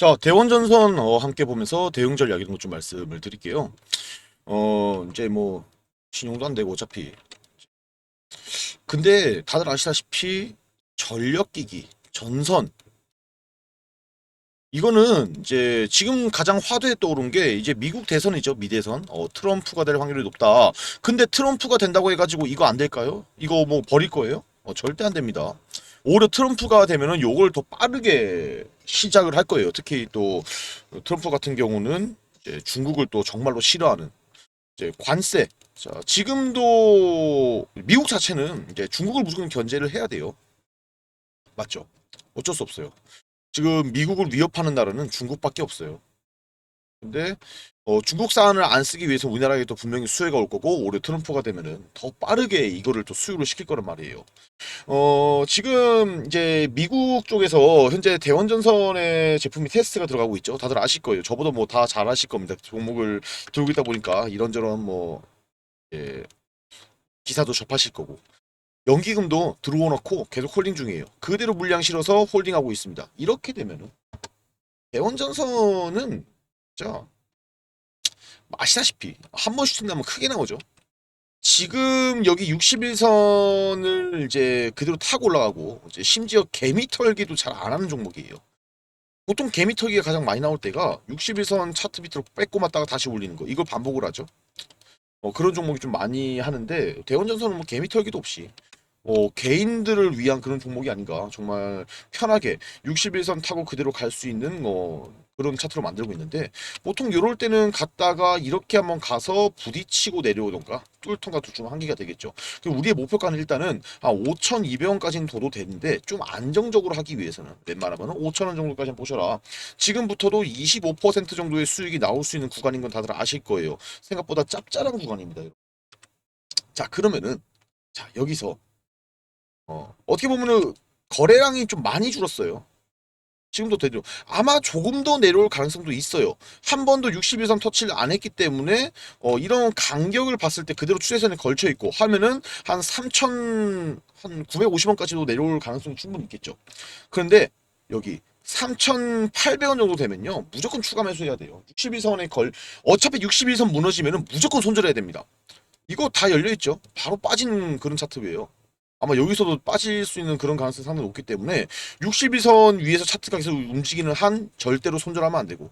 자, 대원전선 어, 함께 보면서 대응 전략 이런 것좀 말씀을 드릴게요. 어, 이제 뭐 신용도 안 되고 어차피. 근데 다들 아시다시피 전력기기, 전선 이거는 이제 지금 가장 화두에 떠오른 게 이제 미국 대선이죠. 미대선. 어, 트럼프가 될 확률이 높다. 근데 트럼프가 된다고 해가지고 이거 안 될까요? 이거 뭐 버릴 거예요? 어, 절대 안 됩니다. 오히려 트럼프가 되면은 요걸 더 빠르게 시작을 할 거예요. 특히 또 트럼프 같은 경우는 중국을 또 정말로 싫어하는 관세. 자, 지금도 미국 자체는 이제 중국을 무조건 견제를 해야 돼요. 맞죠? 어쩔 수 없어요. 지금 미국을 위협하는 나라는 중국밖에 없어요. 근데 어, 중국산을 안 쓰기 위해서 우리나라에 또 분명히 수혜가 올 거고 올해 트럼프가 되면은 더 빠르게 이거를 또 수요를 시킬 거란 말이에요. 어, 지금 이제 미국 쪽에서 현재 대원 전선의 제품이 테스트가 들어가고 있죠. 다들 아실 거예요. 저보다 뭐 다 잘 아실 겁니다. 종목을 들고 있다 보니까 이런저런 뭐 예, 기사도 접하실 거고. 연기금도 들어오 놓고 계속 홀딩 중이에요. 그대로 물량 실어서 홀딩하고 있습니다. 이렇게 되면은 대원 전선은 진짜 아시다시피 한 번 슈팅 나면 크게 나오죠. 지금 여기 61선을 이제 그대로 타고 올라가고 이제 심지어 개미 털기도 잘 안 하는 종목이에요. 보통 개미 털기가 가장 많이 나올 때가 61선 차트 밑으로 빼고 맞다가 다시 올리는 거 이걸 반복을 하죠. 어, 그런 종목이 좀 많이 하는데 대원전선은 뭐 개미 털기도 없이 어, 개인들을 위한 그런 종목이 아닌가 정말 편하게 61선 타고 그대로 갈 수 있는 뭐 그런 차트로 만들고 있는데 보통 이럴 때는 갔다가 이렇게 한번 가서 부딪히고 내려오던가 뚫던가 둘 중 한 개가 되겠죠. 우리의 목표가는 일단은 한 5,200원까지는 둬도 되는데 좀 안정적으로 하기 위해서는 웬만하면 5,000원 정도까지 보셔라. 지금부터도 25% 정도의 수익이 나올 수 있는 구간인 건 다들 아실 거예요. 생각보다 짭짤한 구간입니다. 자 그러면은 자 여기서 어, 어떻게 보면은 거래량이 좀 많이 줄었어요. 지금도 되죠. 아마 조금 더 내려올 가능성도 있어요. 한 번도 61선 터치를 안 했기 때문에 어, 이런 간격을 봤을 때 그대로 추세선에 걸쳐 있고 하면은 한 3,000, 한 950원까지도 내려올 가능성이 충분히 있겠죠. 그런데 여기 3,800원 정도 되면요. 무조건 추가 매수해야 돼요. 61선에 걸, 어차피 61선 무너지면은 무조건 손절해야 됩니다. 이거 다 열려 있죠. 바로 빠진 그런 차트예요. 아마 여기서도 빠질 수 있는 그런 가능성이 상당히 높기 때문에 62선 위에서 차트가 계속 움직이는 한 절대로 손절하면 안 되고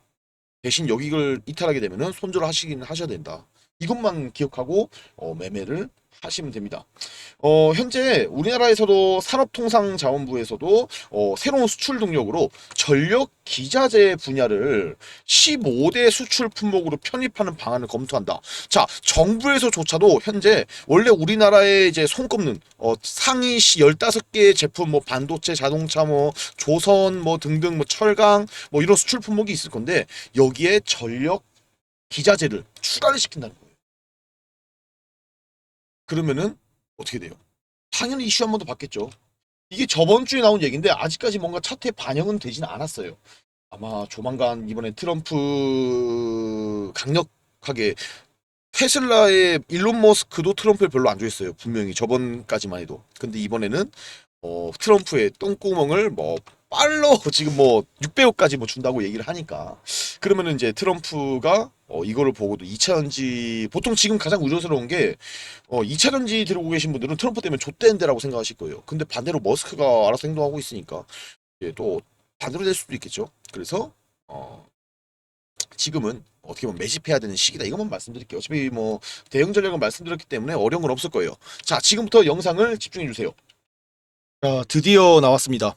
대신 여기를 이탈하게 되면은 손절하시긴 하셔야 된다. 이것만 기억하고 어, 매매를 하시면 됩니다. 어, 현재 우리나라에서도 산업통상자원부에서도 어, 새로운 수출 동력으로 전력 기자재 분야를 15대 수출 품목으로 편입하는 방안을 검토한다. 자, 정부에서조차도 현재 원래 우리나라에 이제 손꼽는 어, 상위 시 15개의 제품 뭐 반도체, 자동차 뭐 조선 뭐 등등 뭐 철강 뭐 이런 수출 품목이 있을 건데 여기에 전력 기자재를 추가를 시킨다는 거예요. 그러면은 어떻게 돼요? 당연히 이슈 한 번 더 받겠죠. 이게 저번 주에 나온 얘기인데 아직까지 뭔가 차트에 반영은 되지는 않았어요. 아마 조만간 이번에 트럼프 강력하게 테슬라의 일론 머스크도 트럼프를 별로 안 좋아했어요. 분명히 저번까지만 해도. 근데 이번에는 어, 트럼프의 똥구멍을 뭐 빨로 지금 뭐 600억까지 뭐 준다고 얘기를 하니까 그러면은 이제 트럼프가 어, 이거를 보고도 2차 전지 보통 지금 가장 우려스러운 게 어, 2차 전지 들고 계신 분들은 트럼프 때문에 좆대인데라고 생각하실 거예요. 근데 반대로 머스크가 알아서 행동하고 있으니까 예, 또 반대로 될 수도 있겠죠. 그래서 어, 지금은 어떻게 보면 매집해야 되는 시기다. 이것만 말씀드릴게요. 어차피 뭐 대응 전략을 말씀드렸기 때문에 어려운 건 없을 거예요. 자, 지금부터 영상을 집중해 주세요. 자, 드디어 나왔습니다.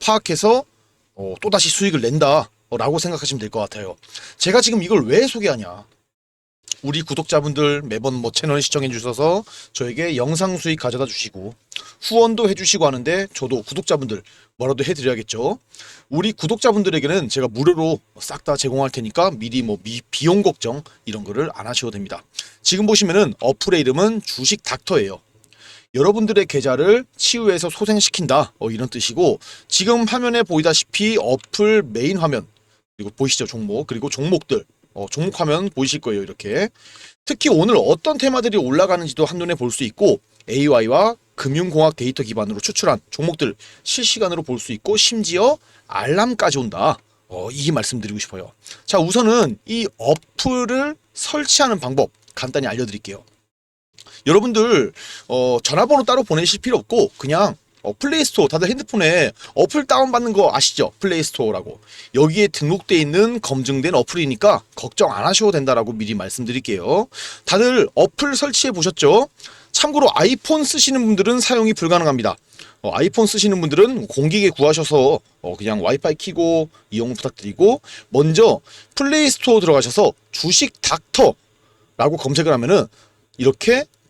파악해서 어, 또 다시 수익을 낸다. 라고 생각하시면 될 것 같아요. 제가 지금 이걸 왜 소개하냐? 우리 구독자분들 매번 뭐 채널 시청해 주셔서 저에게 영상 수익 가져다 주시고 후원도 해주시고 하는데 저도 구독자분들 뭐라도 해드려야겠죠. 우리 구독자분들에게는 제가 무료로 싹 다 제공할 테니까 미리 뭐 미- 비용 걱정 이런 거를 안 하셔도 됩니다. 지금 보시면은 어플의 이름은 주식 닥터예요. 여러분들의 계좌를 치유해서 소생시킨다. 어, 이런 뜻이고 지금 화면에 보이다시피 어플 메인 화면 그리고 보이시죠? 종목 그리고 종목들. 어, 종목 화면 보이실 거예요 이렇게. 특히 오늘 어떤 테마들이 올라가는지도 한눈에 볼 수 있고 AI와 금융공학 데이터 기반으로 추출한 종목들 실시간으로 볼 수 있고 심지어 알람까지 온다. 어, 이 말씀드리고 싶어요. 자 우선은 이 어플을 설치하는 방법 간단히 알려드릴게요 여러분들 어, 전화번호 따로 보내실 필요 없고 그냥 어, 플레이스토어 다들 핸드폰에 어플 다운받는 거 아시죠? 플레이스토어라고 여기에 등록돼 있는 검증된 어플이니까 걱정 안 하셔도 된다라고 미리 말씀드릴게요. 다들 어플 설치해 보셨죠? 참고로 아이폰 쓰시는 분들은 사용이 불가능합니다. 어, 아이폰 쓰시는 분들은 공기계 구하셔서 어, 그냥 와이파이 키고 이용 부탁드리고 먼저 플레이스토어 들어가셔서 주식 닥터라고 검색을 하면은 이렇게